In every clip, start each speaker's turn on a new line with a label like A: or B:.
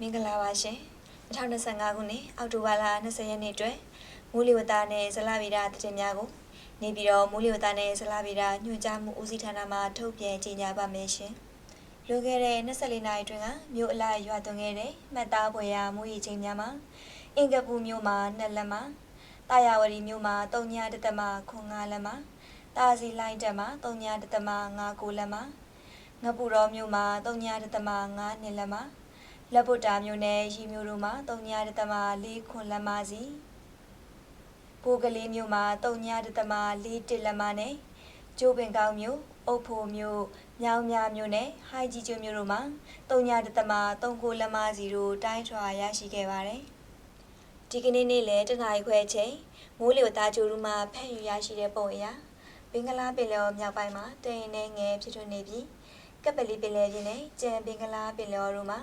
A: မင်္ဂလာပါရှင်2025ခုနှစ်အောက်တိုဘာလ20ရက်နေ့အတွက်မိုးလေဝသနဲ့ဇလဗေဒသတင်းများကိုနေပြည်တော်မိုးလေဝသနဲ့ဇလဗေဒညွှန်ကြားမှုဦးစီးဌာနမှထုတ်ပြန်ကြေညာပါမယ်ရှင်လွန်ခဲ့တဲ့24နာရီအတွင်းကမြို့အလိုက်ရွာသွန်းခဲ့တဲ့မှတ်သားဖွယ်ရာမိုးရေချိန်များမှာအင်္ဂပူမြို့မှာ2လက်မှာတာယာဝတီမြို့မှာ3ညတသမ9လက်မှာတာစီလိုင်းတက်မှာ3ညတသမ9လက်မှာငပူတော်မြို့မှာ3ညတသမ9နှစ်လက်မှာ လက်ပုတ်တာမြို့နယ်ရီမြို့တို့မှာ3ညတသမ4ခွန်လက်မစီပိုးကလေးမြို့မှာ3ညတသမ4တစ်လက်မနဲ့ကျိုးပင်ကောင်းမြို့အုတ်ဖိုမြို့မြောင်းမြမြို့နယ်ဟိုင်ကြီးကျွမြို့တို့မှာ3ညတသမ3ခုလက်မစီတို့တိုင်းထွာရရှိခဲ့ပါတယ်ဒီကနေ့နေ့လယ်တနာရီခွဲချိန်မိုးလေဝသကြိုးရူမှာဖက်ယူရရှိတဲ့ပုံအရာဘင်္ဂလားပင်လယ်မြောက်ပိုင်းမှာတရင်နဲ့ငယ်ဖြစ်ထွန်းနေပြီး ကပလီပင်လယ်ပြင်နဲ့ကြံဘင်္ဂလားပင်လယ်တို့မှာ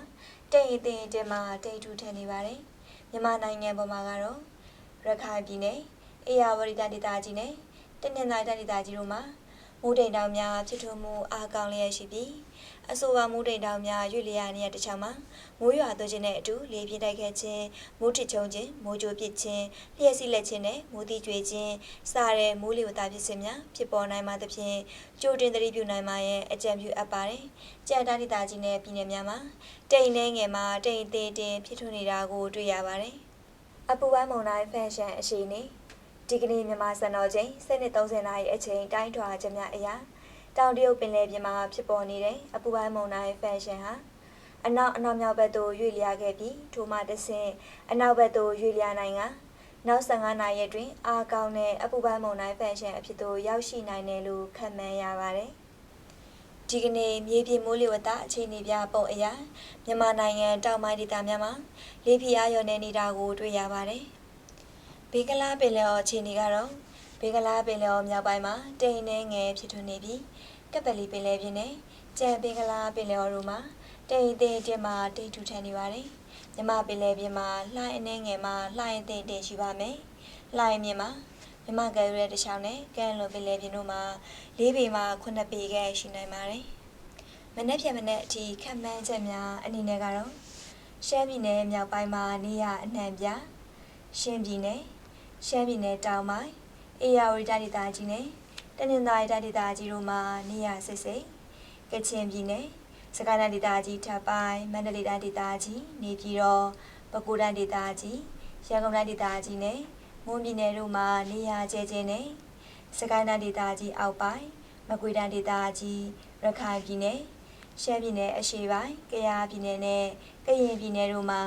A: တိတ်အသိအတင်မှာတိတ်ထူထန်နေပါတယ်မြန်မာနိုင်ငံပေါ်မှာကတော့ရခိုင်ပြည်နယ်အေရဝတီတိုင်းဒေသကြီးနဲ့တနင်္သာရီတိုင်းဒေသကြီးတို့မှာ မိုးတိမ်တောင်များဖြစ်ထွန်းမှုအားကောင်းလျက်ရှိပြီးအဆိုပါမိုးတိမ်တောင်များရွေ့လျားနေတဲ့တခြားမှာမိုးရွာသွန်းခြင်းနဲ့အတူလေပြင်းတိုက်ခဲ့ခြင်းမိုးထစ်ချုံခြင်းမိုးကြိုပစ်ခြင်းလျှက်စီးလက်ခြင်းနဲ့မိုးတိကျွေခြင်းစတဲ့မိုးလေဝသဖြစ်စဉ်များဖြစ်ပေါ်နိုင်မှသဖြင့်ကြိုတင်သတိပြုနိုင်မှရဲ့အကြံပြုအပ်ပါတယ်။ကြံတိုင်းဒေသကြီးနဲ့ပြည်နယ်များမှာတိမ်နှဲငယ်မှာတိမ်သေးတင်ဖြစ်ထွန်းနေတာကိုတွေ့ရပါတယ်။အပူပိုင်းမုန်တိုင်းဖန်ရှင်အရှိနေ ဒီကနေ့မြန်မာစံတော်ချိန်7:30နာရီအချိန်တိုင်းထွာချက်များအရာတောင်တရုတ်ပင်လယ်ပြင်မှာဖြစ်ပေါ်နေတဲ့အပူပိုင်းမုန်တိုင်းဖန်ရှင်ဟာအနောက်အနောက်မြောက်ဘက်သို့ရွေ့လျားခဲ့ပြီးထိုမှတဆင့်အနောက်ဘက်သို့ရွေ့လျားနိုင်ကနောက်15နာရီအတွင်းအားကောင်းတဲ့အပူပိုင်းမုန်တိုင်းဖန်ရှင်အဖြစ်သို့ရောက်ရှိနိုင်တယ်လို့ခန့်မှန်းရပါတယ်။ဒီကနေ့မြေပြင်မိုးလေဝသအခြေအနေပြပုံအရမြန်မာနိုင်ငံတောင်ပိုင်းဒေသများမှာလေပြင်းအားရောနေနေတာကိုတွေ့ရပါတယ်။ ဘေးကလားပင်လယ်အခြေအနေကတော့ဘေးကလားပင်လယ်မြောက်ပိုင်းမှာတိမ်နှဲငယ်ဖြစ်ထွန်းနေပြီးကပလီပင်လယ်ပြင်နဲ့ကြံပင်ကလားပင်လယ်တို့မှာတိမ်သေးတင်မှာတိတ်ထူထန်နေပါတယ်။မြမပင်လယ်ပြင်မှာလှိုင်းအနှဲငယ်မှာလှိုင်းအသိတင်ရှိပါမယ်။လှိုင်းမြင်မှာမြမကဲရဲတစ်ချောင်းနဲ့ကဲလွန်ပင်လယ်ပြင်တို့မှာ၄ပေမှ9ပေခန့်ရှိနိုင်ပါတယ်။မနေ့ဖြန်မနေ့အထိခံမှန်းချက်များအနေနဲ့ကတော့ရှမ်းပြည်နယ်မြောက်ပိုင်းမှာနေရအနှံ့ပြရှမ်းပြည်နယ် ရှမ်းပြည်နယ်တောင်ပိုင်းအေရဝတီတိုင်းဒေသကြီးနဲ့တနင်္သာရီတိုင်းဒေသကြီးတို့မှာနေရစစ်စိတ်ကချင်ပြည်နယ်စကိုင်းတိုင်းဒေသကြီးထပ်ပိုင်းမန္တလေးတိုင်းဒေသကြီးနေပြည်တော်ပဲခူးတိုင်းဒေသကြီးရန်ကုန်တိုင်းဒေသကြီးနဲ့မွန်ပြည်နယ်တို့မှာနေရာကျဲကျဲနဲ့စကိုင်းတိုင်းဒေသကြီးအောက်ပိုင်းမကွေးတိုင်းဒေသကြီးရခိုင်ပြည်နယ်ရှမ်းပြည်နယ်အရှေ့ပိုင်းကယားပြည်နယ်နဲ့ကရင်ပြည်နယ်တို့မှာ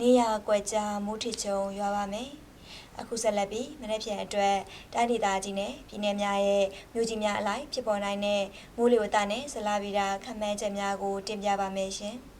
A: နေရာကွက်ကြားမိုးထစ်ချုံရွာပါမယ်။ အခုဆက်လက်ပြီးမနေ့ပြန်အတွက်တိုင်းဒေသကြီးနဲ့ပြည်내များရဲ့မြို့ကြီးများအလိုက်ဖြစ်ပေါ်နိုင်တဲ့မိုးလေဝသနဲ့ဇလဗီတာခန့်မှန်းချက်များကိုတင်ပြပါမယ်ရှင်။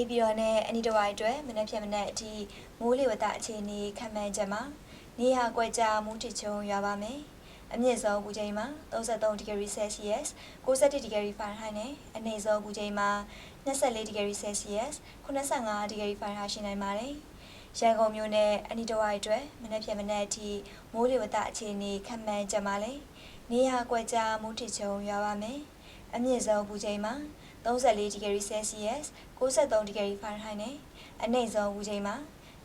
A: နေပြည်တော်နဲ့အနီးတစ်ဝိုက်အတွက်မနက်ဖြန်မနက်အထိမိုးလေဝသအခြေအနေခန့်မှန်းချက်မှာနေဟာကွက်ကြားမူးထချုံရွာပါမယ်။အမြင့်ဆုံးပူချိန်မှာ33ဒီဂရီဆယ်စီယပ်61ဒီဂရီဖာရင်ဟိုက်နဲ့အနိမ့်ဆုံးပူချိန်မှာ24ဒီဂရီဆယ်စီယပ်85ဒီဂရီဖာရင်ဟိုက်ရှိနိုင်ပါတယ်။ရန်ကုန်မြို့နဲ့အနီးတစ်ဝိုက်အတွက်မနက်ဖြန်မနက်အထိမိုးလေဝသအခြေအနေခန့်မှန်းချက်မှာလည်းနေဟာကွက်ကြားမူးထချုံရွာပါမယ်။အမြင့်ဆုံးပူချိန်မှာ 34ဒီဂရီဆယ်စီယပ်63ဒီဂရီဖာရင်ဟိုက်နဲ့အနိမ့်ဆုံးပူချိန်မှာ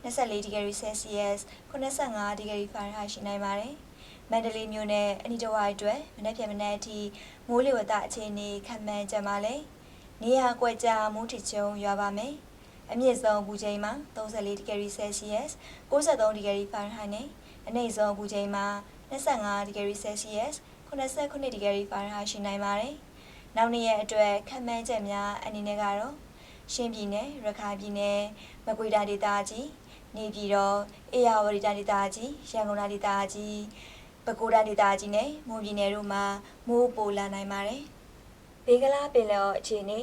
A: 24ဒီဂရီဆယ်စီယပ်85ဒီဂရီဖာရင်ဟိုက်ရှိနိုင်ပါတယ်။မန္တလေးမြို့နယ်အနီးတစ်ဝိုက်အတွက်မနက်ဖြန်မနက်အထိမိုးလေဝသအခြေအနေခန့်မှန်းကြပါလေ။နေရာကွက်ကြားမူးထချုံရွာပါမယ်။အမြင့်ဆုံးပူချိန်မှာ34ဒီဂရီဆယ်စီယပ်63ဒီဂရီဖာရင်ဟိုက်နဲ့အနိမ့်ဆုံးပူချိန်မှာ25ဒီဂရီဆယ်စီယပ်89ဒီဂရီဖာရင်ဟိုက်ရှိနိုင်ပါတယ်။ နောက်နေ့ရက်အတွက်ခန့်မှန်းချက်များအနေနဲ့ကတော့ရှမ်းပြည်နယ်ရခိုင်ပြည်နယ်မကွေးတိုင်းဒေသကြီးနေပြည်တော်အေရဝတီတိုင်းဒေသကြီးရန်ကုန်တိုင်းဒေသကြီးပဲခူးတိုင်းဒေသကြီးနဲ့မွန်ပြည်နယ်တို့မှာမိုးပိုလာနိုင်ပါတယ်။ဘေးကလားပင်လယ်အခြေအနေ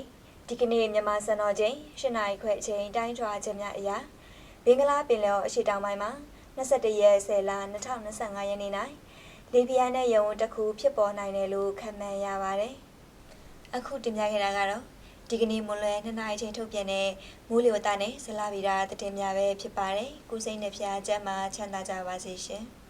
A: ဒီကနေ့မြန်မာစံတော်ချိန်၈နာရီခွဲအချိန်တိုင်းထွာချက်များအရာဘင်္ဂလားပင်လယ်အရှေ့တောင်ပိုင်းမှာ21ရက်10လ2025ရက်နေ့၌လီဘီယာနဲ့ယုံတစ်ခုဖြစ်ပေါ်နိုင်တယ်လို့ခန့်မှန်းရပါတယ်။ အခုတင်ပြခဲ့တာကတော့ဒီကနေ့မွန်လွယ်2နာရီချိန်ထုတ်ပြန်တဲ့မိုးလေဝသနဲ့ဇလဗီရာသတင်းများပဲဖြစ်ပါတယ်။ကိုစိတ်နဲ့ဖျားချက်မှာချမ်းသာကြပါစေရှင်။